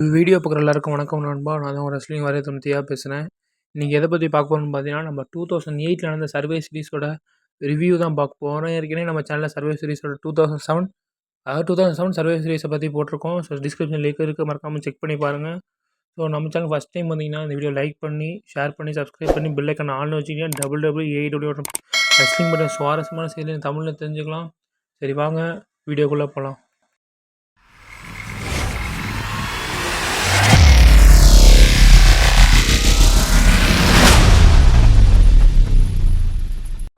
Video பார்க்குற எல்லாருக்கும் வணக்கம் நண்பா. நான் தான் ஒரு ரெஸ்லிங் வரைய துணித்தியாக பேசுகிறேன் இன்றைக்கி எதை பற்றி பார்க்க போகணும்னு பார்த்தீங்கன்னா நம்ம டூ தௌசண்ட் எயிட்டில் நடந்த சர்வே சீரிஸோட ரிவ்யூ தான் பார்க்க போகிறோம் ஏற்கனவே நம்ம சேனலில் சர்வே சீரிஸோட டூ தௌசண்ட் செவன் அதாவது டூ தௌசண்ட் செவன் சர்வே சீரிஸை பற்றி போட்டிருக்கோம். ஸோ டிஸ்கிரிப்ஷன் லிங்க் இருக்குது மறக்காமல் செக் பண்ணி பாருங்கள் ஸோ நம்ம சேனல் ஃபஸ்ட் டைம் வந்தீங்கன்னா இந்த வீடியோ லைக் பண்ணி ஷேர் பண்ணி சப்ஸ்கிரைப் பண்ணி பெல்லைக்கான ஆள்னு வச்சிங்கன்னா double double eight W wrestling பற்றி சுவாரஸ்யமான செய்தி தமிழில் தெரிஞ்சுக்கலாம். சரி வாங்க வீடியோக்குள்ளே போகலாம்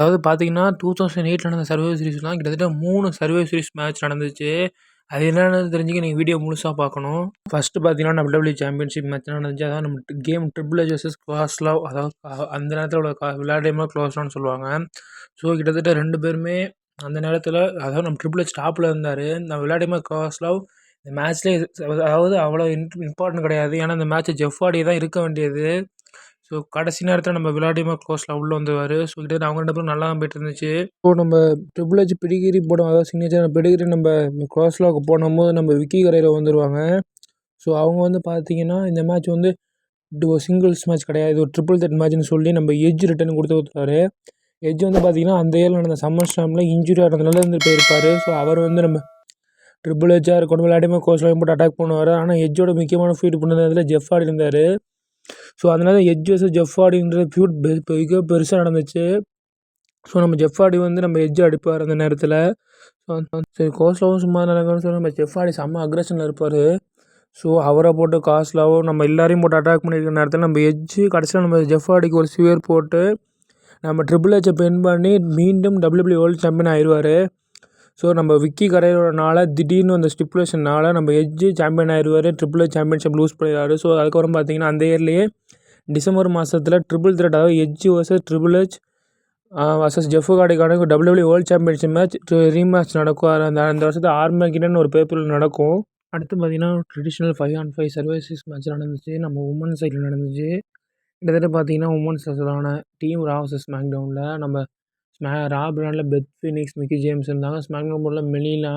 அதாவது பார்த்தீங்கன்னா, எயிட் நடந்த சர்வே சீரிஸ்லாம் கிட்டத்தட்ட மூணு சர்வே சீரிஸ் மேட்ச் நடந்துச்சு. அது என்னென்னு தெரிஞ்சுக்க நீங்கள் வீடியோ முழுசாக பார்க்கணும். ஃபஸ்ட்டு பார்த்தீங்கன்னா, டபிள்யூடபிள்யூ சாம்பியன்ஷிப் மேட்ச் நடந்துச்சு. அதாவது நம்ம கேம் ட்ரிபிள் எச் வெர்சஸ் க்ளாஸ்லவ் அதாவது அந்த நேரத்தில் உள்ள விளையாடியமா க்ளோஸ்லான்னு சொல்லுவாங்க. ஸோ கிட்டத்தட்ட ரெண்டு பேருமே அந்த நேரத்தில் அதாவது நம்ம ட்ரிபிள் எச் டாப்பில் இருந்தார். நான் விளையாடியமா க்ளாஸ்லவ் இந்த மேட்ச்லேயே அதாவது அவ்வளோ இம்பார்ட்டன்ட் கிடையாது. ஏன்னா இந்த மேட்ச் ஜெஃப் தான் இருக்க வேண்டியது. ஸோ கடைசி நேரத்தில் நம்ம விளாடிமிர் க்ளோஸில் உள்ளே வந்துவார் ஸோ கிட்டத்தட்ட அவங்க ரெண்டு பேரும் நல்லா தான் போயிட்டு இருந்துச்சு. இப்போ நம்ம ட்ரிபிள் ஹெச் பிடிகிரி போடும். அதாவது சிக்னேச்சர் பிடிகிரி நம்ம க்ளோஸில் போடும்போது நம்ம விக்கி கரையில் வந்துடுவாங்க ஸோ அவங்க வந்து பார்த்தீங்கன்னா இந்த மேட்ச் வந்து இது ஒரு சிங்கிள்ஸ் மேட்ச் கிடையாது. ஒரு ட்ரிபிள் தட் மேட்ச்னு சொல்லி நம்ம எஜ் ரிட்டன் கொடுத்து கொடுத்தாரு. எஜ் வந்து பார்த்தீங்கன்னா அந்த இயரில் நடந்த சம்மர் ஸ்டாமில் இன்ஜுரி ஆனதுனால இருந்து போயிருப்பார். ஸோ அவர் வந்து நம்ம ட்ரிபிள் ஹெச்சாக இருக்கணும் விளையாடிமே கோஸ்லாம் போட்டு அட்டாக் பண்ணுவார். ஆனால் எஜ்ஜோட முக்கியமான ஃபீட் பண்ணதில் ஜெஃப் ஆடி இருந்தார் ஸோ அதனால எட்ஜ் வர்சஸ் ஜெஃபாடின்ற ஃபியூட் மிக பெருசாக நடந்துச்சு. ஸோ நம்ம ஜெஃபாடி வந்து நம்ம எட்ஜ் அடிப்பார் அந்த நேரத்தில். ஸோ சரி கோஸ்லாவும் சும்மா நடக்கணும்னு சொல்லி நம்ம ஜெஃபாடி செம்ம அக்ரஷனில் இருப்பார். ஸோ அவரை போட்டு காஸ்லாவோ நம்ம எல்லாரையும் போட்டு அட்டாக் பண்ணியிருக்க நேரத்தில் நம்ம எட்ஜு கடைசியில் நம்ம ஜெஃபாடிக்கு ஒரு சிவியர் போட்டு நம்ம ட்ரிபிள் ஹெச்சை பென் பண்ணி மீண்டும் டபிள்யூபிள்யூ வேர்ல்டு சாம்பியன் ஆயிடுவார் ஸோ நம்ம விக்கி கரையோடனால திடீர்னு அந்த ஸ்டிப்புலேஷனால் நம்ம எஜ்ஜு சாம்பியன் ஆயிடுவார் ட்ரிபிள் சாம்பியன்ஷிப் லூஸ் பண்ணிடுவார். ஸோ அதுக்கப்புறம் பார்த்தீங்கன்னா அந்த இயர்லேயே டிசம்பர் மாதத்தில் ட்ரிபிள் த்ரெட் அதாவது Edge versus triple H versus Jeff காடிக்கான WW world championship match rematch நடக்கும். அந்த அந்த வருஷத்து ஆர்மேக்கின்னு ஒரு பேப்பரில் நடக்கும். அடுத்து பார்த்தீங்கன்னா traditional five on five survivor series match நடந்துச்சு. நம்ம உமன் சைடில் நடந்துச்சு. கிட்டத்தட்ட பார்த்தீங்கன்னா உமன்ஸ் டீம் ராவசஸ் மேக் டவுனில் நம்ம ஸ்மே ரா பிராண்டில் பெத் ஃபினிக்ஸ் மிக்கி ஜேம்ஸ் இருந்தாங்க. ஸ்மாக்டவுன் போர்டில் மெலினா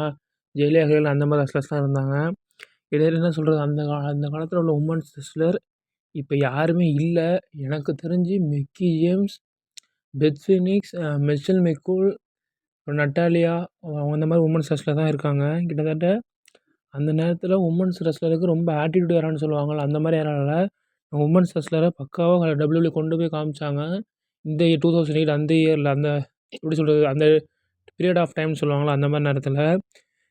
ஜெயிலியா ஹேல் அந்த மாதிரி ரெஸ்லர்ஸ்லாம் இருந்தாங்க. இடையில என்ன சொல்கிறது அந்த கா அந்த காலத்தில் உள்ள உமன்ஸ் ரெஸ்லர் இப்போ யாருமே இல்லை. எனக்கு தெரிஞ்சு Mickie James Beth Phoenix Michelle McCool Natalya அவங்க அந்த மாதிரி உமன்ஸ் ரெஸ்லர் தான் இருக்காங்க. கிட்டத்தட்ட அந்த நேரத்தில் உமன்ஸ் ரெஸ்லருக்கு ரொம்ப ஆட்டிடியூட் யாரான்னு சொல்லுவாங்கள்ல அந்த மாதிரி யாரால உமன்ஸ் ரெஸ்லரை பக்காவாக டபிள்யூபிள்யூ கொண்டு போய் காமிச்சாங்க. இந்த டூ தௌசண்ட் எயிட் அந்த இயரில் அந்த எப்படி சொல்கிறது அந்த பீரியட் ஆஃப் டைம்னு சொல்லுவாங்களா அந்த மாதிரி நேரத்தில்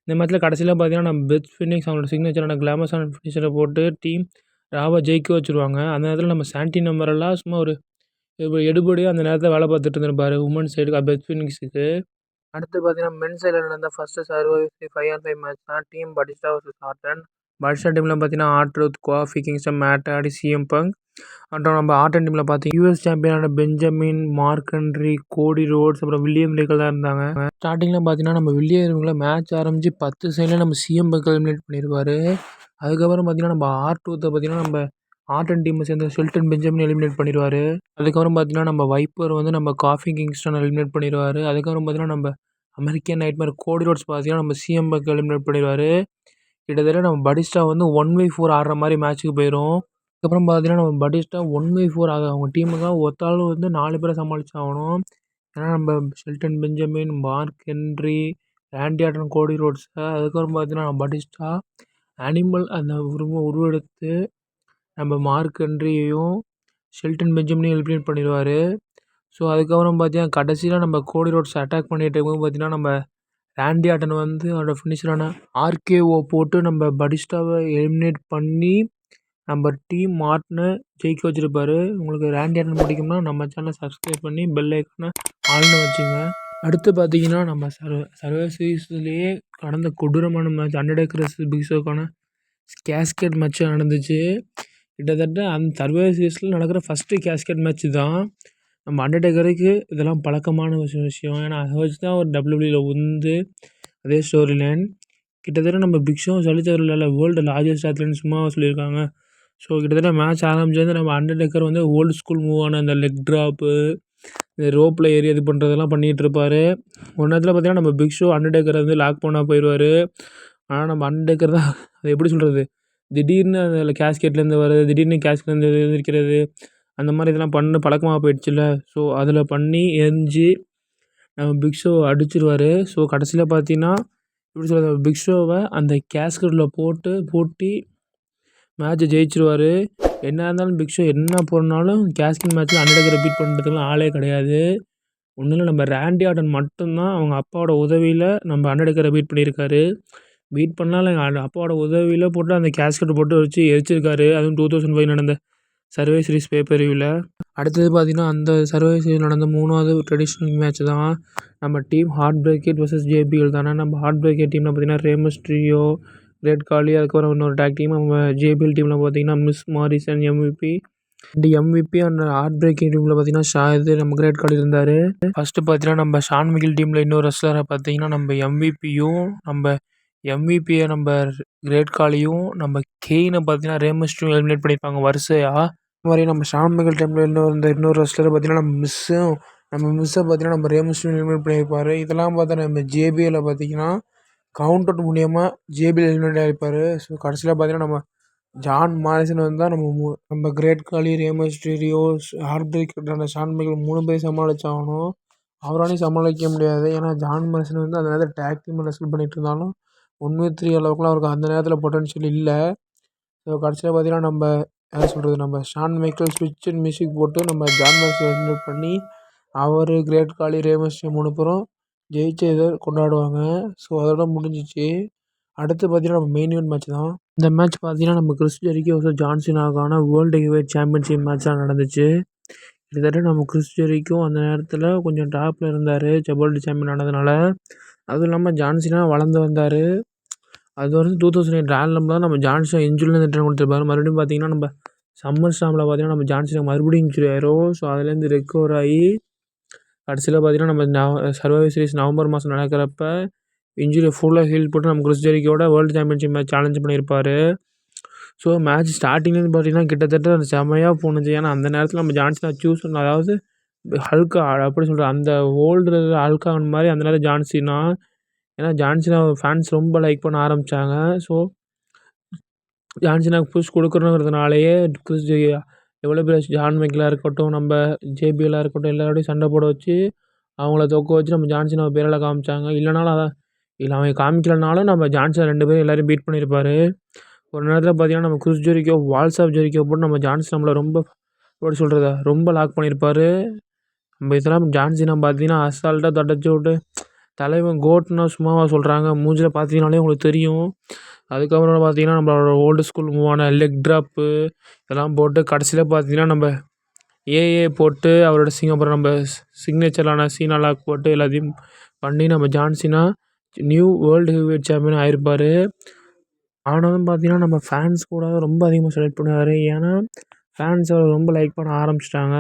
இந்த மேட்ச்சில் கடைசியில் பார்த்தீங்கன்னா நம்ம பெட் ஃபினிக்ஸ் அவங்களோட சிக்னேச்சரான கிளாமஸான ஃபினிஷரை போட்டு டீம் ராவை ஜெயிக்க வச்சுருவாங்க. அந்த நேரத்தில் நம்ம சாண்டி நம்பரெல்லாம் சும்மா ஒரு எடுபடியாக அந்த நேரத்தில் வேலை பார்த்துட்டு இருந்திருப்பார் உமன் சைடுக்கு பெட் ஃபினிக்ஸுக்கு அடுத்து பார்த்தீங்கன்னா மென் சைடில் நடந்த ஃபஸ்ட்டு சர்வை ஃபைவ் ஆன் ஃபைவ் மேட்ச் தான் team Batista versus Orton Batista டீமில் பார்த்தீங்கன்னா ஆட்ருத் குவாஃபி கிங்ஸ்டம் மேட்டாடி சிஎம் பங்க் அப்புறம் நம்ம ஆட்டன் டீமில் பார்த்தீங்க யூஎஸ் சாம்பியனான பெஞ்சமின் மார்க்கன்ட்ரி கோடி ரோட்ஸ் அப்புறம் வில்லியம் ரேக்கல் தான் இருந்தாங்க. ஸ்டார்டிங்கில் பார்த்தீங்கன்னா நம்ம வில்லியம் இவங்கள மேட்ச் ஆரம்பித்து பத்து சைடில் நம்ம சிஎம் பங்க் எலிமினேட் பண்ணிடுவார் அதுக்கப்புறம் பார்த்தீங்கன்னா நம்ம ஆர் டூத்தை பார்த்தீங்கன்னா நம்ம ஆட்டன் டீமை சேர்ந்த ஷெல்டன் பெஞ்சமின் எலிமினேட் பண்ணிடுவார் அதுக்கப்புறம் பார்த்தீங்கன்னா நம்ம வைப்பர் வந்து நம்ம காஃபி கிங்ஸ்டன் எலிமினேட் பண்ணிடுவார் அதுக்கப்புறம் பார்த்தீங்கன்னா நம்ம அமெரிக்கன் நைட் மாதிரி கோடி ரோட்ஸ் பார்த்தீங்கன்னா நம்ம சிஎம் பங்க் எலிமினேட் பண்ணிடுவார் கிட்டத்தட்ட நம்ம படிஸ்டா வந்து ஒன் பை ஃபோர் ஆடுற மாதிரி மேட்ச்சுக்கு போயிடும் அதுக்கப்புறம் பார்த்தீங்கன்னா நம்ம படிஷ்டா ஒன் பை ஃபோர் ஆக அவங்க டீமுக்காக ஒத்தாள் வந்து நாலு பேரை சமாளிச்சாகணும் ஏன்னா நம்ம Shelton Benjamin Mark Henry Randy Orton Cody Rhodes அதுக்கப்புறம் பார்த்தீங்கன்னா நம்ம படிஷ்டா அனிமல் அந்த உருவ உருவெடுத்து நம்ம மார்க் ஹென்ரியையும் ஷெல்டன் பெஞ்சமினையும் எலிமினேட் பண்ணிடுவார். ஸோ அதுக்கப்புறம் பார்த்தீங்கன்னா கடைசியில் நம்ம கோடி ரோட்ஸ் அட்டாக் பண்ணிட்டு இருக்கும்போது பார்த்தீங்கன்னா நம்ம ரேண்டி ஆட்டன் வந்து அவரோட ஃபினிஷரான ஆர்கேஓ போட்டு நம்ம படிஸ்டாவை எலிமினேட் பண்ணி நம்ம டீம் மாட்னு ஜெயிக்க வச்சுருப்பாரு. உங்களுக்கு ரேண்டி ஆர்டன் பிடிக்கும்னா நம்ம சேனலை சப்ஸ்கிரைப் பண்ணி பெல் ஐக்கானை ஆள்னு வச்சுங்க. அடுத்து பார்த்தீங்கன்னா நம்ம சர்வ சர்வ சீரீஸ்லேயே கடந்த கொடூரமான மேட்ச் அண்டர்டேக்கர் பிக் ஷோக்கான கேஸ்கெட் மேட்ச் நடந்துச்சு. கிட்டத்தட்ட அந்த சர்வே சீரீஸில் நடக்கிற ஃபஸ்ட்டு கேஸ்கெட் மேட்ச் தான். நம்ம அண்டர்டேக்கருக்கு இதெல்லாம் பழக்கமான விஷயம் விஷயம். ஏன்னா அதை வச்சு தான் ஒரு டபிள்யூபிள்யூவில் உந்து வந்து அதே ஸ்டோரி லைன் கிட்டத்தட்ட நம்ம பிக் ஷோ சொல்லித்தரல வேர்ல்டு லார்ஜஸ்ட் அத்லன்னு சும்மா சொல்லியிருக்காங்க. ஸோ கிட்டத்தட்ட மேட்ச் ஆரம்பிச்சது நம்ம அண்டர்டேக்கர் வந்து ஓல்டு ஸ்கூல் மூவான அந்த லெக் ட்ராப்பு இந்த ரோப்பில் ஏறி இது பண்ணுறதெல்லாம் பண்ணிகிட்ருப்பாரு ஒரு நேரத்தில் பார்த்தீங்கன்னா நம்ம பிக் ஷோ அண்டர்டேக்கரை வந்து லாக் பண்ணால் போயிடுவார் ஆனால் நம்ம அண்டர்டேக்கர் தான் அது எப்படி சொல்கிறது திடீர்னு அதில் கேஸ்கெட்லேருந்து வர்றது திடீர்னு கேஸ்கெட்லேருந்து இருக்கிறது அந்த மாதிரி இதெல்லாம் பண்ண பழக்கமாக போயிடுச்சுல்ல. ஸோ அதில் பண்ணி எரிஞ்சு நம்ம பிக் ஷோவை அடிச்சிருவார். ஸோ கடைசியில் பார்த்தீங்கன்னா எப்படி சொல்கிறது பிக் ஷோவை அந்த கேஸ்கட்டில் போட்டு பூட்டி மேட்ச்சை ஜெயிச்சிருவார். என்ன இருந்தாலும் பிக் ஷோ என்ன போனாலும் கேஸ்கின் மேட்ச்சில் அண்டர்டேக்கரை பீட் பண்ணுறதுக்குலாம் ஆளே கிடையாது. ஒன்றும் இல்லை நம்ம ரேண்டி ஆர்டன் மட்டும்தான் அவங்க அப்பாவோட உதவியில் நம்ம அண்டர்டேக்கரை பீட் பண்ணியிருக்காரு. பீட் பண்ணாலும் எங்கள் அப்பாவோட உதவியில் போட்டு அந்த கேஸ்கெட்டை போட்டு வச்சு எரிச்சிருக்காரு. அதுவும் டூ தௌசண்ட் ஃபைவ் நடந்த சர்வே சீரிஸ் பேப்பர் அடுத்தது பார்த்தீங்கன்னா அந்த சர்வே சீரிஸ் நடந்த மூணாவது ட்ரெடிஷ்னல் மேட்ச் தான் நம்ம team heart bracket versus JBL தானே. நம்ம ஹார்ட் பிரேக்கெட் டீமில் பார்த்தீங்கன்னா ரேமஸ் ட்ரியோ கிரேட் காலி அதுக்கப்புறம் இன்னொரு டேக் டீம் நம்ம ஜேபிஎல் டீமில் பார்த்தீங்கன்னா மிஸ் மாரிசன் எம்விபி இந்த எம்விபி அண்ட் ஹார்ட் பிரேக்கிங் டீமில் பார்த்தீங்கன்னா ஷாயது நம்ம கிரேட் காலி இருந்தார். ஃபஸ்ட்டு பார்த்தீங்கன்னா நம்ம ஷான் மிகில் டீமில் இன்னொரு ரெஸ்லரை பார்த்தீங்கன்னா நம்ம எம்விபியும் நம்ம எம்விபியை நம்ம கிரேட் காலியும் நம்ம கெயினை பார்த்தீங்கன்னா ரேமஸ்டியும் எலிமினேட் பண்ணியிருப்பாங்க. வரிசையாக இது மாதிரி நம்ம ஷான் டைமில் இன்னொரு இந்த இன்னொரு ரெஸ்லரை பார்த்தீங்கன்னா நம்ம மிஸ்ஸும் நம்ம மிஸ்ஸை பார்த்தீங்கன்னா நம்ம ரேமஸ்ட்டும் எலிமினேட் பண்ணியிருப்பார். இதெல்லாம் பார்த்தா நம்ம ஜேபிஎல்ல பார்த்தீங்கன்னா கவுண்ட் அவுட் மூலியமாக ஜேபிஎல் எலிமினேட் ஆகிருப்பார் ஸோ கடைசியில் பார்த்தீங்கன்னா நம்ம ஜான் மாரிசன் வந்தால் நம்ம மு நம்ம கிரேட் காலி ரேமஸ் ஹார்பிரிக் ஹார்ட் ஷான் மைக்கேல் மூணு பேர் சமாளிச்சாகணும். அவராலையும் சமாளிக்க முடியாது. ஏன்னா ஜான் மாரிசன் வந்து அந்த நேரத்தில் டேக் டீம் ரெஸ்ல் இருந்தாலும் ஒன் வி த்ரீ அளவுக்குலாம் அவருக்கு அந்த நேரத்தில் பொட்டன்ஷியல் இல்லை. ஸோ கடைசியில் பார்த்தீங்கன்னா நம்ம என்ன சொல்கிறது நம்ம ஷான் மைக்கேல் ஸ்விட்ச் அண்ட் மியூசிக் போட்டு நம்ம ஜான் பண்ணி அவர் கிரேட் காலி ரேமஸ் மூணு பேரும் ஜெயிச்ச இதை கொண்டாடுவாங்க. ஸோ அதோட முடிஞ்சிச்சு. அடுத்து பார்த்தீங்கன்னா நம்ம மெயின் ஈவெண்ட் மேட்ச் தான். இந்த மேட்ச் பார்த்தீங்கன்னா நம்ம Chris Jericho versus John world heavyweight championship மேட்ச்சாக நடந்துச்சு. கிட்டத்தட்ட நம்ம கிறிஸ் ஜெரிக்கும் அந்த நேரத்தில் கொஞ்சம் டாப்பில் இருந்தார். வேர்ல்டு சாம்பியன் ஆனதுனால. அதுவும் இல்லாமல் ஜான்சினா வளர்ந்து வந்தார். அது வந்து டூ தௌசண்ட் எயிட் ராயல் தான். நம்ம ஜான்சன் இன்ஜுரிலேருந்து ரிட்டர்ன் கொடுத்துருப்பாரு. மறுபடியும் பார்த்தீங்கன்னா நம்ம சம்மர் ஸ்டாமில் பார்த்தீங்கன்னா நம்ம ஜான்சனா மறுபடியும் இன்ஜுரி ஆயிரும். ஸோ அதுலேருந்து ரெக்கவர் ஆகி கடைசியில் பார்த்தீங்கன்னா நம்ம நவ சீரிஸ் நவம்பர் மாதம் நடக்கிறப்ப இன்ஜுரியை ஃபுல்லாக ஹீல் போட்டு நம்ம கிறிஸ் ஜெரிக்கோட வேர்ல்டு சாம்பியன்ஷிப் மேட்ச் சேலஞ்ச் பண்ணியிருப்பார். ஸோ மேட்ச் ஸ்டார்டிங்லேருந்து பார்த்தீங்கன்னா கிட்டத்தட்ட அது செம்மையாக போணுச்சு ஏன்னா அந்த நேரத்தில் நம்ம ஜான்சனை சூஸ் பண்ண அதாவது ஹல்கா அப்படி சொல்கிறது அந்த ஓல்டு ஹல்கான் மாதிரி அந்த நேரம் ஜான்சினா ஏன்னா ஜான்சினா ஃபேன்ஸ் ரொம்ப லைக் பண்ண ஆரம்பித்தாங்க ஸோ ஜான்சினாவுக்கு புஷ் கொடுக்கணுங்கிறதுனாலேயே கிறிஸ் எவ்வளோ பேர் ஜான் மைக்கேலாக இருக்கட்டும் நம்ம ஜேபிஎல்லாக இருக்கட்டும் எல்லாரோடையும் சண்டை போட வச்சு அவங்கள தோற்க வச்சு நம்ம ஜான்சினாவை பேரால் காமிச்சாங்க. இல்லைனாலும் அதான் இல்லை அவன் காமிக்கலனாலும் நம்ம ஜான்சன் ரெண்டு பேரும் எல்லோரும் பீட் பண்ணியிருப்பார். ஒரு நேரத்தில் பார்த்தீங்கன்னா நம்ம Chris Jericho walls of Jericho போட்டு நம்ம ஜான்சன் நம்மளை ரொம்ப எப்படி சொல்கிறதா ரொம்ப லாக் பண்ணியிருப்பார். நம்ம இதெல்லாம் ஜான்சினா பார்த்தீங்கன்னா அசால்ட்டாக தடைச்சி விட்டு தலைவன் கோட்னா சும்மாவா சொல்கிறாங்க மூஞ்சில் பார்த்தீங்கனாலே உங்களுக்கு தெரியும். அதுக்கப்புறம் பார்த்தீங்கன்னா நம்மளோட ஓல்டு ஸ்கூல் மூவான லெக் ட்ராப்பு இதெல்லாம் போட்டு கடைசியில் பார்த்தீங்கன்னா நம்ம ஏஏ போட்டு அவரோட சிங் அப்புறம் நம்ம சிக்னேச்சரான சீனாலாக் போட்டு எல்லாத்தையும் பண்ணி நம்ம John Cena new world heavyweight champion ஆயிருப்பார். ஆனாலும் பார்த்தீங்கன்னா நம்ம ஃபேன்ஸ் கூட ரொம்ப அதிகமாக செலக்ட் பண்ணுவார். ஏன்னா ஃபேன்ஸ் அவரை ரொம்ப லைக் பண்ண ஆரம்பிச்சிட்டாங்க.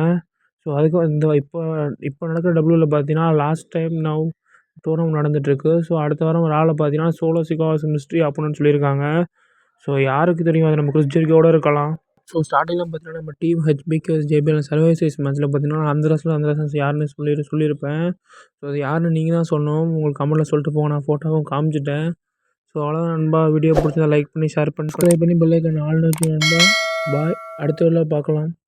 ஸோ அதுக்கு இந்த இப்போ இப்போ நடக்கிற டபுள்யூவில் பார்த்தீங்கன்னா லாஸ்ட் டைம் நான் டோர்னமெண்ட் நடந்துகிட்ருக்கு ஸோ அடுத்த வாரம் ஒரு ஆளை பார்த்தீங்கன்னா சோலோ சிகாஸ் மிஸ்ட்ரி அப்புடின்னு சொல்லியிருக்காங்க. ஸோ யாருக்கு தெரியும்? அது நம்ம கிறிஸ் இருக்கலாம். ஸோ ஸ்டார்டிங்கில் பார்த்தீங்கன்னா நம்ம டீம் ஹெச்பிகேஎஸ் ஜேபிஎல் சர்வே மேட்ச்சில் பார்த்தீங்கன்னா அந்த ரசம் அந்த ரசம் யாருன்னு சொல்லி சொல்லியிருப்பேன். ஸோ அது யாருன்னு நீங்கள் தான் சொல்லணும். உங்களுக்கு கமெண்ட்டில் சொல்லிட்டு போங்க. நான் ஃபோட்டோவும் காமிச்சிட்டேன். ஸோ அவ்வளோ நண்பா. வீடியோ பிடிச்சதா லைக் பண்ணி ஷேர் பண்ணி சப்ஸ்கிரைப் பண்ணி பெல் நாலு ஆல் நோக்கி நண்பா. பாய் அடுத்த வீடியோவில் பார்க்கலாம்.